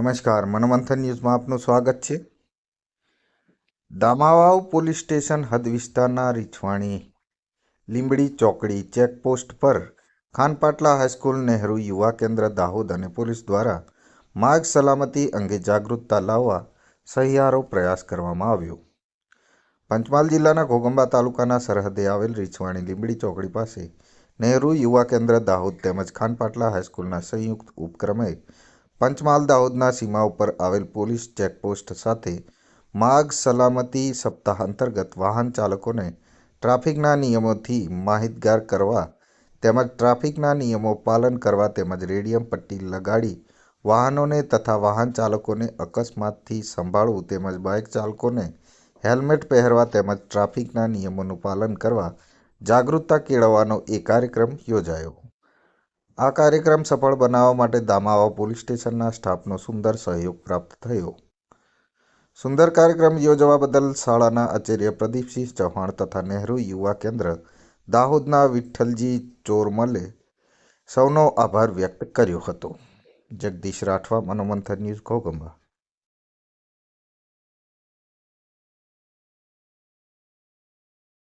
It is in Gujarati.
નમસ્કાર, મનમંથન ન્યૂઝમાં આપનું સ્વાગત છે. દામાવાવ પોલીસ સ્ટેશન હદ વિસ્તારના રીછવાણી લીંબડી ચોકડી ચેકપોસ્ટ પર ખાનપાટલા હાઈસ્કૂલ નહેરુ યુવા કેન્દ્ર દાહોદ અને પોલીસ દ્વારા માર્ગ સલામતી અંગે જાગૃતતા લાવવા સહિયારો પ્રયાસ કરવામાં આવ્યો. પંચમહાલ જિલ્લાના ઘોગંબા તાલુકાના સરહદે આવેલ રીછવાણી લીંબડી ચોકડી પાસે નહેરુ યુવા કેન્દ્ર દાહોદ તેમજ ખાનપાટલા હાઈસ્કૂલના સંયુક્ત ઉપક્રમે પંચમહાલ દાહોદના સીમા ઉપર આવેલ પોલીસ ચેકપોસ્ટ સાથે માર્ગ સલામતી સપ્તાહ અંતર્ગત વાહન ચાલકોને ટ્રાફિકના નિયમોથી માહિતગાર કરવા તેમજ ટ્રાફિકના નિયમો પાલન કરવા તેમજ રેડિયમ પટ્ટી લગાડી વાહનોને તથા વાહન ચાલકોને અકસ્માતથી સંભાળવું તેમજ બાઇક ચાલકોને હેલ્મેટ પહેરવા તેમજ ટ્રાફિકના નિયમોનું પાલન કરવા જાગૃતતા કેળવવાનો એ કાર્યક્રમ યોજાયો. આ કાર્યક્રમ સફળ બનાવવા માટે દામાવા પોલીસ સ્ટેશનના સ્ટાફનો સુંદર સહયોગ પ્રાપ્ત થયો. સુંદર કાર્યક્રમ યોજવા બદલ શાળાના આચાર્ય પ્રદીપસિંહ ચૌહાણ તથા નહેરુ યુવા કેન્દ્ર દાહોદના વિઠ્ઠલજી ચોરમલે સૌનો આભાર વ્યક્ત કર્યો હતો. જગદીશ રાઠવા, મનોમંથન ન્યૂઝ ઘોગંબા